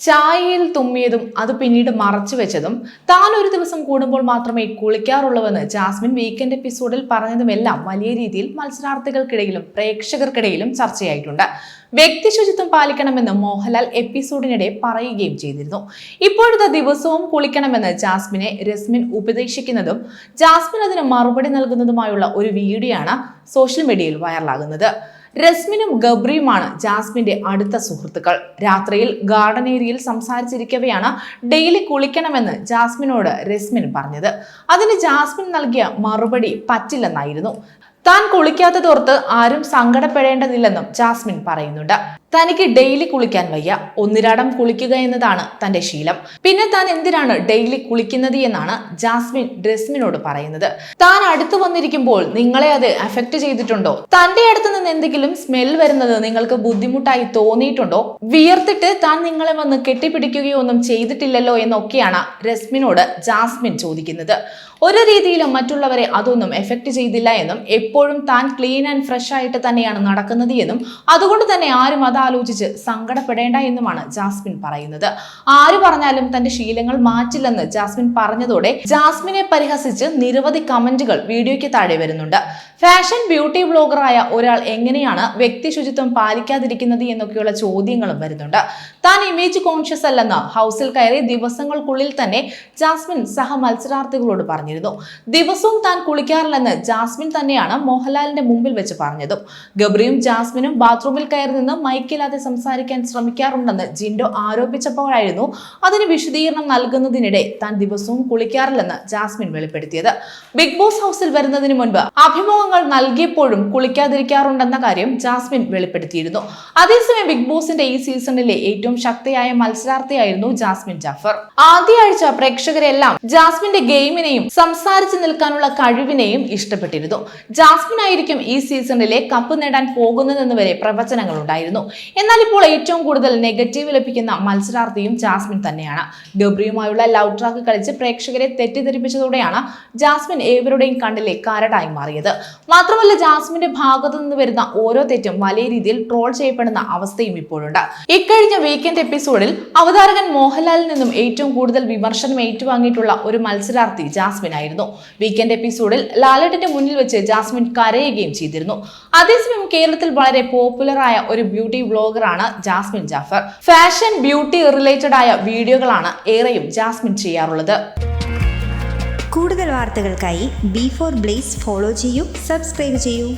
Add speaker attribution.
Speaker 1: ചായയിൽ തുമ്മിയതും അത് പിന്നീട് മറച്ചു വെച്ചതും താൻ ഒരു ദിവസം കൂടുമ്പോൾ മാത്രമേ കുളിക്കാറുള്ളൂവെന്ന് ജാസ്മിൻ വീക്കെൻഡ് എപ്പിസോഡിൽ പറഞ്ഞതുമെല്ലാം വലിയ രീതിയിൽ മത്സരാർത്ഥികൾക്കിടയിലും പ്രേക്ഷകർക്കിടയിലും ചർച്ചയായിട്ടുണ്ട്. വ്യക്തി ശുചിത്വം പാലിക്കണമെന്ന് മോഹൻലാൽ എപ്പിസോഡിനിടെ പറയുകയും ചെയ്തിരുന്നു. ഇപ്പോഴത്തെ ദിവസവും കുളിക്കണമെന്ന് ജാസ്മിനെ രസ്മിൻ ഉപദേശിക്കുന്നതും ജാസ്മിൻ അതിന് മറുപടി നൽകുന്നതുമായുള്ള ഒരു വീഡിയോ ആണ് സോഷ്യൽ മീഡിയയിൽ വൈറലാകുന്നത് രസ്മിനും ഗബ്രിയുമാണ് ജാസ്മിന്റെ അടുത്ത സുഹൃത്തുക്കൾ. രാത്രിയിൽ ഗാർഡൻ ഏരിയയിൽ സംസാരിച്ചിരിക്കവെയാണ് ഡെയിലി കുളിക്കണമെന്ന് ജാസ്മിനോട് രസ്മിൻ പറഞ്ഞത്. അതിന് ജാസ്മിൻ നൽകിയ മറുപടി പറ്റില്ലെന്നായിരുന്നു. താൻ കുളിക്കാത്തതോർത്ത് ആരും സങ്കടപ്പെടേണ്ടതില്ലെന്നും ജാസ്മിൻ പറയുന്നുണ്ട്. തനിക്ക് ഡെയിലി കുളിക്കാൻ വയ്യ. ഒന്നിരാടം കുളിക്കുക എന്നതാണ് തന്റെ ശീലം. പിന്നെ താൻ എന്തിനാണ് ഡെയിലി കുളിക്കുന്നത് എന്നാണ് ജാസ്മിൻ ഡ്രസ്മിനോട് പറയുന്നത്. താൻ അടുത്ത് വന്നിരിക്കുമ്പോൾ നിങ്ങളെ അത് അഫക്റ്റ് ചെയ്തിട്ടുണ്ടോ? തന്റെ അടുത്ത് നിന്ന് എന്തെങ്കിലും സ്മെൽ വരുന്നത് നിങ്ങൾക്ക് ബുദ്ധിമുട്ടായി തോന്നിയിട്ടുണ്ടോ? വിയർത്തിട്ട് താൻ നിങ്ങളെ വന്ന് കെട്ടിപ്പിടിക്കുകയോ ഒന്നും ചെയ്തിട്ടില്ലല്ലോ എന്നൊക്കെയാണ് രസ്മിനോട് ജാസ്മിൻ ചോദിക്കുന്നത്. ഒരു രീതിയിലും മറ്റുള്ളവരെ അതൊന്നും എഫക്റ്റ് ചെയ്തില്ല എന്നും എപ്പോഴും താൻ ക്ലീൻ ആൻഡ് ഫ്രഷ് ആയിട്ട് തന്നെയാണ് നടക്കുന്നത് എന്നും അതുകൊണ്ട് തന്നെ ആരും അതാലോചിച്ച് സങ്കടപ്പെടേണ്ട എന്നുമാണ് ജാസ്മിൻ പറയുന്നത്. ആര് പറഞ്ഞാലും തന്റെ ശീലങ്ങൾ മാറ്റില്ലെന്ന് ജാസ്മിൻ പറഞ്ഞതോടെ ജാസ്മിനെ പരിഹസിച്ച് നിരവധി കമന്റുകൾ വീഡിയോയ്ക്ക് താഴെ വരുന്നുണ്ട്. ഫാഷൻ ബ്യൂട്ടി ബ്ലോഗറായ ഒരാൾ എങ്ങനെയാണ് വ്യക്തി ശുചിത്വം പാലിക്കാതിരിക്കുന്നത് എന്നൊക്കെയുള്ള ചോദ്യങ്ങളും വരുന്നുണ്ട്. താൻ ഇമേജ് കോൺഷ്യസ് അല്ലെന്ന് ഹൗസിൽ കയറി ദിവസങ്ങൾക്കുള്ളിൽ തന്നെ ജാസ്മിൻ സഹ മത്സരാർത്ഥികളോട് പറഞ്ഞിരുന്നു. ദിവസവും താൻ കുളിക്കാറില്ലെന്ന് ജാസ്മിൻ തന്നെയാണ് മോഹൻലാലിന്റെ മുമ്പിൽ വെച്ച് പറഞ്ഞതും. ഗബ്രിയും ജാസ്മിനും ബാത്റൂമിൽ കയറി നിന്ന് മൈക്കില്ലാതെ സംസാരിക്കാൻ ശ്രമിക്കാറുണ്ടെന്ന് ജിൻഡോ ആരോപിച്ചപ്പോഴായിരുന്നു അതിന് വിശദീകരണം നൽകുന്നതിനിടെ താൻ ദിവസവും കുളിക്കാറില്ലെന്ന് ജാസ്മിൻ വെളിപ്പെടുത്തിയത്. ബിഗ് ബോസ് ഹൗസിൽ വരുന്നതിന് മുൻപ് അഭിമുഖങ്ങൾ നൽകിയപ്പോഴും കുളിക്കാതിരിക്കാറുണ്ടെന്ന കാര്യം ജാസ്മിൻ വെളിപ്പെടുത്തിയിരുന്നു. അതേസമയം ബിഗ് ബോസിന്റെ ഈ സീസണിലെ ഏറ്റവും ശക്തിയായ മത്സരാർത്ഥിയായിരുന്നു ജാസ്മിൻ ജാഫർ. ആദ്യ ആഴ്ച പ്രേക്ഷകരെല്ലാം ജാസ്മിന്റെ ഗെയിമിനെയും സംസാരിച്ചു നിൽക്കാനുള്ള കഴിവിനെയും ഇഷ്ടപ്പെട്ടിരുന്നു. ജാസ്മിൻ ആയിരിക്കും ഈ സീസണിലെ കപ്പ് നേടാൻ പോകുന്നതെന്ന് വരെ പ്രവചനങ്ങൾ ഉണ്ടായിരുന്നു എന്നാൽ ഇപ്പോൾ ഏറ്റവും കൂടുതൽ നെഗറ്റീവ് ലഭിക്കുന്ന മത്സരാർത്ഥിയും ജാസ്മിൻ തന്നെയാണ്. ഗബ്രിയുമായുള്ള ലവ് ട്രാക്ക് കളിച്ച് പ്രേക്ഷകരെ തെറ്റിദ്ധരിപ്പിച്ചതോടെയാണ് ജാസ്മിൻ ഏവരുടെയും കണ്ണിലെ കരടായി മാറിയത്. മാത്രമല്ല ജാസ്മിന്റെ ഭാഗത്തു നിന്ന് വരുന്ന ഓരോ തെറ്റും വലിയ രീതിയിൽ ട്രോൾ ചെയ്യപ്പെടുന്ന അവസ്ഥയും ഇപ്പോഴുണ്ട്. ഇക്കഴിഞ്ഞ വീക്കെൻഡ് എപ്പിസോഡിൽ അവതാരകൻ മോഹൻലാലിൽ നിന്നും ഏറ്റവും കൂടുതൽ വിമർശനം ഏറ്റുവാങ്ങിയിട്ടുള്ള ഒരു മത്സരാർത്ഥി ജാസ്മിൻ ആയിരുന്നു. വീക്കെൻഡ് എപ്പിസോഡിൽ ലാലേട്ടന്റെ മുന്നിൽ വെച്ച് ജാസ്മിൻ കരയുകയും ചെയ്തിരുന്നു. അതേസമയം കേരളത്തിൽ വളരെ പോപ്പുലറായ ഒരു beauty വ്ളോഗറാണ് Jasmin Jaffer. Fashion beauty related ആയ വീഡിയോകളാണ് ഏറെയും ജാസ്മിൻ ചെയ്യാറുള്ളത്.
Speaker 2: കൂടുതൽ വാർത്തകൾക്കായി ബി ഫോർ ബ്ലേസ് ഫോളോ ചെയ്യൂ സബ്സ്ക്രൈബ് ചെയ്യൂ.